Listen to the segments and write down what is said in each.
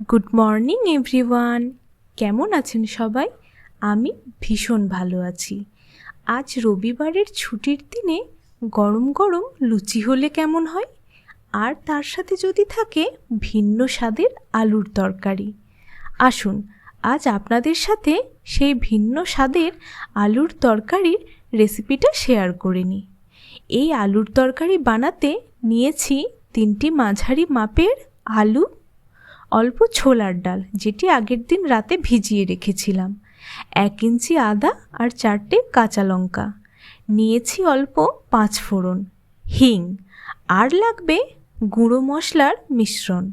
Good morning everyone কেমন আছেন সবাই? আমি ভীষণ ভালো আছি। আজ রবিবারের ছুটির দিনে গরম গরম লুচি হলে কেমন হয়? আর তার সাথে যদি থাকে ভিন্ন স্বাদের আলুর তরকারি। আসুন, আজ আপনাদের সাথে সেই ভিন্ন স্বাদের আলুর তরকারির রেসিপিটা শেয়ার করে নিই। এই আলুর তরকারি বানাতে নিয়েছি তিনটি মাঝারি মাপের আলু অল্প ছোলার ডাল, যেটি আগের দিন রাতে ভিজিয়ে রেখেছিলাম। এক ইঞ্চি আদা আর চারটে কাঁচা লঙ্কা। নিয়েছি অল্প পাঁচ ফোড়ন। হিং। আর লাগবে গুঁড়ো মশলার মিশ্রণ।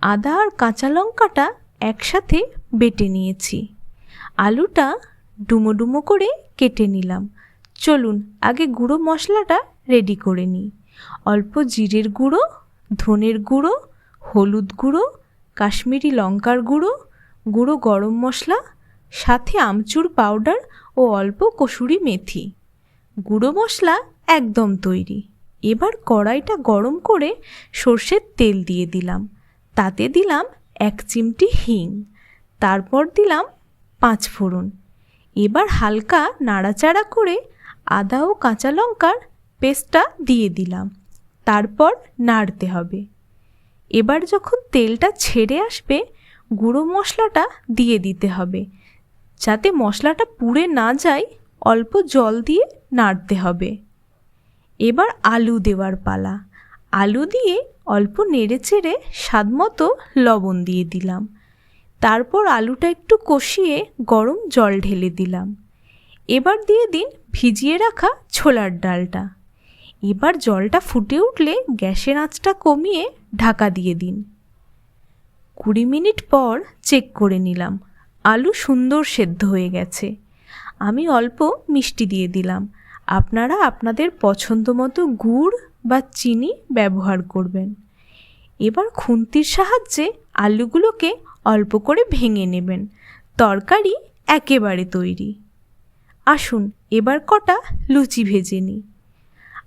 আদা আর কাঁচা লঙ্কাটা একসাথে বেটে নিয়েছি। আলুটা ডুমো ডুমো করে কেটে নিলাম। চলুন, আগে গুঁড়ো মশলাটা রেডি করে নিই। অল্প জিরের গুঁড়ো, ধনের গুঁড়ো, হলুদ গুঁড়ো কাশ্মীরি লঙ্কার গুঁড়ো গুঁড়ো গরম মশলা, সাথে আমচুর পাউডার ও অল্প কসুরি মেথি। গুঁড়ো মশলা একদম তৈরি। এবার কড়াইটা গরম করে সর্ষের তেল দিয়ে দিলাম। তাতে দিলাম এক চিমটি হিং। তারপর দিলাম পাঁচ ফোড়ন। এবার হালকা নাড়াচাড়া করে আদা ও কাঁচা লঙ্কার পেস্টটা দিয়ে দিলাম। তারপর নাড়তে হবে। এবার যখন তেলটা ছেড়ে আসবে, গুঁড়ো মশলাটা দিয়ে দিতে হবে। যাতে মশলাটা পুড়ে না যায়, অল্প জল দিয়ে নাড়তে হবে। এবার আলু দেওয়ার পালা। আলু দিয়ে অল্প নেড়ে চেড়ে স্বাদ মতো লবণ দিয়ে দিলাম। তারপর আলুটা একটু কষিয়ে গরম জল ঢেলে দিলাম। এবার দিয়ে দিন ভিজিয়ে রাখা ছোলার ডালটা। এবার জলটা ফুটে উঠলে গ্যাসের আঁচটা কমিয়ে ঢাকা দিয়ে দিন। কুড়ি মিনিট পর চেক করে নিলাম, আলু সুন্দর সেদ্ধ হয়ে গেছে। আমি অল্প মিষ্টি দিয়ে দিলাম। আপনারা আপনাদের পছন্দ মতো গুড় বা চিনি ব্যবহার করবেন। এবার খুন্তির সাহায্যে আলুগুলোকে অল্প করে ভেঙে নেবেন। তরকারি একেবারে তৈরি। আসুন, এবার কটা লুচি ভেজে নিই।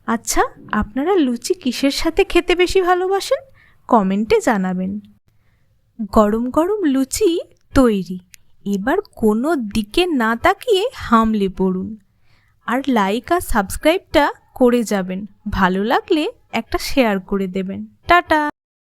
আচ্ছা আপনারা লুচি কিসের সাথে খেতে বেশি ভালোবাসেন? কমেন্টে জানাবেন। গরম গরম লুচি তৈরি। এবার কোনো দিকে না তাকিয়ে হামলে পড়ুন। আর লাইক আর সাবস্ক্রাইবটা করে যাবেন। ভালো লাগলে একটা শেয়ার করে দেবেন। টাটা!